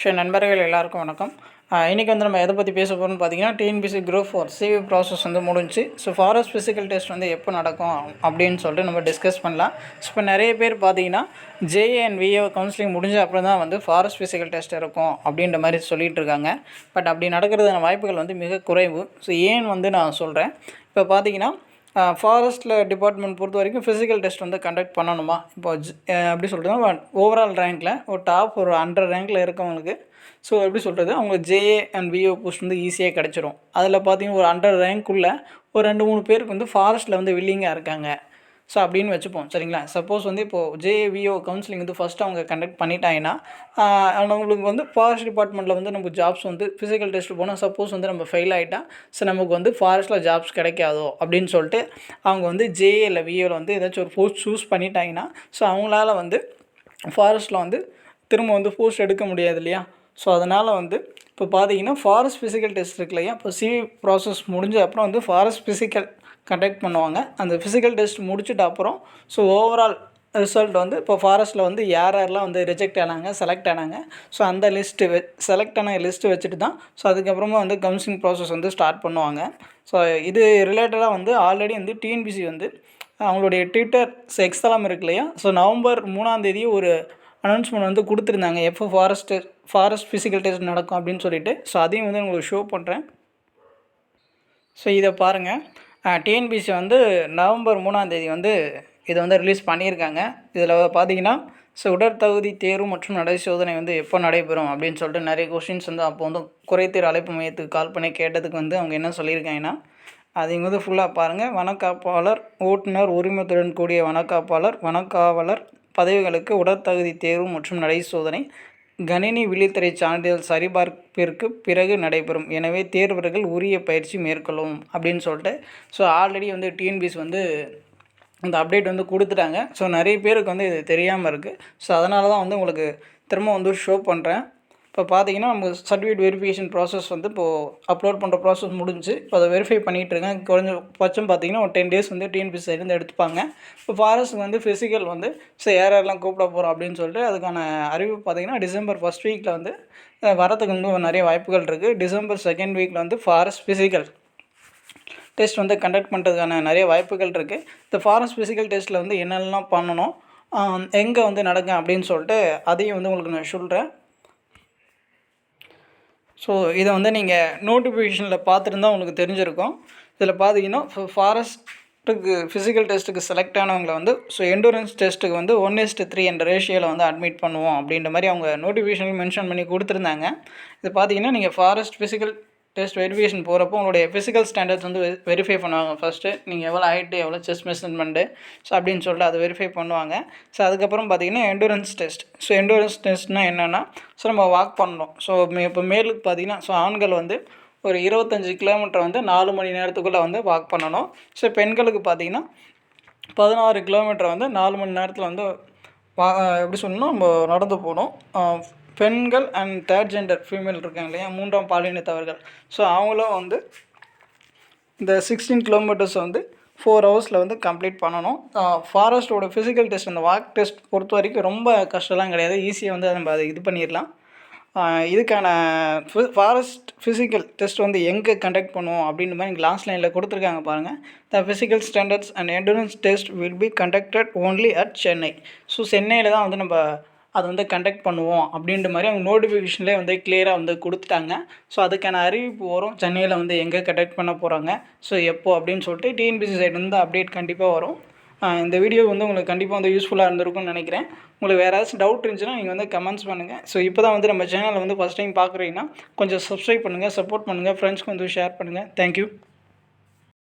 Show நண்பர்கள் எல்லாருக்கும் வணக்கம். இன்றைக்கி வந்து நம்ம எதை பற்றி பேச போகிறோம்னு பார்த்தீங்கன்னா TNPSC group four CV process வந்து முடிஞ்சு ஸோ ஃபாரஸ்ட் ஃபிசிக்கல் டெஸ்ட் வந்து எப்போ நடக்கும் அப்படின்னு சொல்லிட்டு நம்ம டிஸ்கஸ் பண்ணலாம். ஸோ இப்போ நிறைய பேர் பார்த்தீங்கன்னா ஜேஏ அண்ட் விஏ கவுன்சிலிங் முடிஞ்ச அப்புறம் தான் வந்து ஃபாரஸ்ட் ஃபிசிக்கல் டெஸ்ட் இருக்கும் அப்படின்ற மாதிரி சொல்லிகிட்டு இருக்காங்க. பட் அப்படி நடக்கிறதுன வாய்ப்புகள் வந்து மிக குறைவு. ஸோ ஏன் வந்து நான் சொல்கிறேன் இப்போ பார்த்தீங்கன்னா ஃபாரஸ்ட்டில் டிபார்ட்மெண்ட் பொறுத்த வரைக்கும் ஃபிசிக்கல் டெஸ்ட் வந்து கண்டக்ட் பண்ணணுமா? இப்போ எப்படி சொல்கிறதுனா ஓவரால் ரேங்க்கில் ஒரு டாப் ஒரு ஹண்ட்ரட் ரேங்க்கில் இருக்கவங்களுக்கு ஸோ எப்படி சொல்கிறது அவங்க ஜேஏ அண்ட் விஓ போஸ்ட் வந்து ஈஸியாக கிடச்சிரும். அதில் பார்த்தீங்கன்னா ஒரு ஹண்ட்ரட் ரேங்க்குள்ளே ஒரு ரெண்டு மூணு பேருக்கு வந்து ஃபாரஸ்ட்டில் வந்து வில்லிங்காக இருக்காங்க. ஸோ அப்படின்னு வச்சுப்போம். சரிங்களா? சப்போஸ் வந்து இப்போது ஜேவிஓ கவுன்சிலிங் வந்து ஃபஸ்ட்டு அவங்க கண்டக்ட் பண்ணிட்டாங்கன்னா அவங்களுக்கு வந்து ஃபாரஸ்ட் டிபார்ட்மெண்ட்டில் வந்து நமக்கு ஜாப்ஸ் வந்து ஃபிசிக்கல் டெஸ்ட் போனால் சப்போஸ் வந்து நம்ம ஃபெயில் ஆகிட்டா ஸோ நமக்கு வந்து ஃபாரஸ்ட்டில் ஜாப்ஸ் கிடைக்காதோ அப்படின்னு சொல்லிட்டு அவங்க வந்து ஜேஏ இல்லை விஏவில் வந்து ஏதாச்சும் ஒரு போஸ்ட் சூஸ் பண்ணிட்டாங்கன்னா ஸோ அவங்களால வந்து ஃபாரஸ்ட்டில் வந்து திரும்ப வந்து போஸ்ட் எடுக்க முடியாது இல்லையா? ஸோ அதனால் வந்து இப்போ பார்த்தீங்கன்னா ஃபாரஸ்ட் ஃபிசிக்கல் டெஸ்ட் இருக்கு இல்லையா? இப்போ சிவி ப்ராசஸ் முடிஞ்ச அப்புறம் வந்து ஃபாரஸ்ட் ஃபிசிக்கல் கண்டக்ட் பண்ணுவாங்க. அந்த ஃபிசிக்கல் டெஸ்ட் முடிச்சுட்டு அப்புறம் ஸோ ஓவரால் ரிசல்ட் வந்து இப்போ ஃபாரஸ்ட்டில் வந்து யார் யாரெல்லாம் வந்து ரிஜெக்ட் ஆனாங்க செலக்ட் ஆனாங்க ஸோ அந்த லிஸ்ட்டு வெ செலக்ட் ஆன லிஸ்ட்டு வச்சுட்டு தான் ஸோ அதுக்கப்புறமா வந்து கவுன்சிலிங் ப்ராசஸ் வந்து ஸ்டார்ட் பண்ணுவாங்க. ஸோ இது ரிலேட்டடாக வந்து ஆல்ரெடி வந்து டிஎன்பிசி வந்து அவங்களுடைய ட்விட்டர் எக்ஸ்தலாம் இருக்கு இல்லையா? ஸோ நவம்பர் மூணாந்தேதி ஒரு அனௌன்ஸ்மெண்ட் வந்து கொடுத்துருந்தாங்க. எப்போ ஃபாரஸ்ட்டு ஃபாரஸ்ட் ஃபிசிக்கல் டெஸ்ட் நடக்கும் அப்படின்னு சொல்லிட்டு ஸோ அதையும் வந்து உங்களுக்கு ஷோ பண்ணுறேன் ஸோ இதை பாருங்கள் டிஎன்பிசி வந்து நவம்பர் மூணாந்தேதி வந்து இதை வந்து ரிலீஸ் பண்ணியிருக்காங்க. இதில் பார்த்தீங்கன்னா ஸோ உடற்தகுதி தேர்வு மற்றும் நடை சோதனை வந்து எப்போ நடைபெறும் அப்படின்னு சொல்லிட்டு நிறைய கொஷின்ஸ் வந்து அப்போ வந்து குறைத்தீர் அழைப்பு மையத்துக்கு கால் பண்ணி கேட்டதுக்கு வந்து அவங்க என்ன சொல்லியிருக்காங்கன்னா அதைங்க வந்து ஃபுல்லாக பாருங்கள் வனக்காப்பாளர் ஓட்டுநர் உரிமத்துடன் கூடிய வனக்காப்பாளர் வனக்காவலர் பதவிகளுக்கு உடற்தகுதி தேர்வு மற்றும் நடை சோதனை கணினி விழித்திரை சான்றிதழ் சரிபார்ப்பிற்கு பிறகு நடைபெறும். எனவே தேர்வர்கள் உரிய பயிற்சி மேற்கொள்ளவும் அப்படின்னு சொல்லிட்டு ஸோ ஆல்ரெடி வந்து டிஎன்பிஎஸ் வந்து இந்த அப்டேட் வந்து கொடுத்துட்டாங்க. ஸோ நிறைய பேருக்கு வந்து இது தெரியாமல் இருக்குது ஸோ அதனால தான் வந்து உங்களுக்கு திரும்ப வந்து ஷோ பண்ணுறேன் இப்போ பார்த்தீங்கன்னா நம்ம சர்டிஃபிகேட் வெரிஃபிகேஷன் ப்ராசஸ் வந்து இப்போது அப்லோட் பண்ணுற ப்ராசஸ் முடிஞ்சு இப்போ அதை வெரிஃபை பண்ணிகிட்ருக்கேன் குறைஞ்ச பட்சம் பார்த்தீங்கன்னா ஒரு டென் டேஸ் வந்து டிஎன்பிசி சைட்லேருந்து எடுத்துப்பாங்க. இப்போ ஃபாரஸ்ட் வந்து ஃபிசிக்கல் வந்து ஸோ யார் யாரெல்லாம் கூப்பிட போகிறோம் அப்படின்னு சொல்லிட்டு அதுக்கான அறிவு பார்த்தீங்கன்னா டிசம்பர் ஃபஸ்ட் வீக்கில் வந்து வரத்துக்கு வந்து நிறைய வாய்ப்புகள் இருக்குது டிசம்பர் செகண்ட் வீக்கில் வந்து ஃபாரஸ்ட் ஃபிசிக்கல் டெஸ்ட் வந்து கண்டக்ட் பண்ணுறதுக்கான நிறைய வாய்ப்புகள் இருக்குது இந்த ஃபாரஸ்ட் ஃபிசிக்கல் டெஸ்ட்டில் வந்து என்னெல்லாம் பண்ணணும் எங்கே வந்து நடக்கும் அப்படின்னு சொல்லிட்டு அதையும் வந்து உங்களுக்கு நான் சொல்கிறேன் ஸோ இதை வந்து நீங்கள் நோட்டிஃபிகேஷனில் பார்த்துருந்தா உங்களுக்கு தெரிஞ்சிருக்கும். இதில் பார்த்தீங்கன்னா ஃபாரஸ்ட்டுக்கு ஃபிசிக்கல் டெஸ்ட்டுக்கு செலக்ட் ஆனவங்களை வந்து ஸோ எண்டூரன்ஸ் டெஸ்ட்டுக்கு வந்து ஒன் எஸ்ட் த்ரீ என்ற ரேஷியோவில் வந்து அட்மிட் பண்ணுவோம் அப்படின்ற மாதிரி அவங்க நோட்டிஃபிகேஷனில் மென்ஷன் பண்ணி கொடுத்துருந்தாங்க. இது பார்த்தீங்கன்னா நீங்கள் ஃபாரஸ்ட் ஃபிசிக்கல் டெஸ்ட் வெரிஃபிகேஷன் போகிறப்போ உங்களுடைய ஃபிசிக்கல் ஸ்டாண்டர்ட்ஸ் வந்து வெரிஃபை பண்ணுவாங்க. ஃபஸ்ட்டு நீங்கள் எவ்வளோ ஹைட்டு எவ்வளோ செஸ்ட் மெஷர்மெண்ட்டு ஸோ அப்படின்னு சொல்லிட்டு அதை வெரிஃபை பண்ணுவாங்க. ஸோ அதுக்கப்புறம் பார்த்தீங்கன்னா எண்டூரன்ஸ் டெஸ்ட் ஸோ எண்டூரன்ஸ் டெஸ்ட்னால் என்னென்னா ஸோ நம்ம வாக் பண்ணணும். ஸோ இப்போ மேலுக்கு பார்த்தீங்கன்னா ஸோ ஆண்கள் வந்து ஒரு இருபத்தஞ்சி கிலோமீட்டர் வந்து நாலு மணி நேரத்துக்குள்ளே வந்து வாக் பண்ணணும். ஸோ பெண்களுக்கு பார்த்தீங்கன்னா பதினாறு கிலோமீட்டர் வந்து நாலு மணி நேரத்தில் வந்து வா எப்படி சொல்லணும் நம்ம நடந்து போகணும். பெண்கள் அண்ட் தேர்ட் ஜெண்டர் ஃபீமேல் இருக்காங்க இல்லையா? மூன்றாம் பாலினத்தவர்கள் ஸோ அவங்களும் வந்து இந்த சிக்ஸ்டீன் கிலோமீட்டர்ஸ் வந்து ஃபோர் ஹவர்ஸில் வந்து கம்ப்ளீட் பண்ணணும். ஃபாரஸ்ட்டோட ஃபிசிக்கல் டெஸ்ட் அந்த வாக் டெஸ்ட் பொறுத்த வரைக்கும் ரொம்ப கஷ்டம்லாம் கிடையாது. ஈஸியாக வந்து நம்ம அதை இது பண்ணிடலாம். இதுக்கான ஃபாரஸ்ட் ஃபிசிக்கல் டெஸ்ட் வந்து எங்கே கண்டக்ட் பண்ணுவோம் அப்படின்ற மாதிரி இங்கே லாஸ்ட் லைனில் கொடுத்துருக்காங்க பாருங்கள் the physical standards and endurance test will be conducted only at Chennai so சென்னையில் தான் வந்து நம்ம அதை வந்து கண்டக்ட் பண்ணுவோம் அப்படின்ற மாதிரி அவங்க நோட்டிஃபிகேஷன்லேயே வந்து கிளியராக வந்து கொடுத்துட்டாங்க. ஸோ அதுக்கான அறிவிப்பு வரும். சென்னையில் வந்து எங்கே கண்டக்ட் பண்ண போகிறாங்க ஸோ எப்போ அப்படின்னு சொல்லிட்டு டிஎன்பிசி சைடு வந்து அப்டேட் கண்டிப்பாக வரும். இந்த வீடியோ வந்து உங்களுக்கு கண்டிப்பாக வந்து யூஸ்ஃபுல்லாக இருந்திருக்கும்னு நினைக்கிறேன். உங்களுக்கு வேறு ஏதாச்சும் டவுட் இருந்துச்சுன்னா நீங்கள் வந்து கமெண்ட்ஸ் பண்ணுங்கள் ஸோ இப்போ தான் வந்து நம்ம சேனலை வந்து ஃபஸ்ட் டைம் பார்க்குறீங்கன்னா கொஞ்சம் சப்ஸ்கிரைப் பண்ணுங்கள் சப்போர்ட் பண்ணுங்கள் ஃப்ரெண்ட்ஸ்க்கு வந்து ஷேர் பண்ணுங்கள் தேங்க்யூ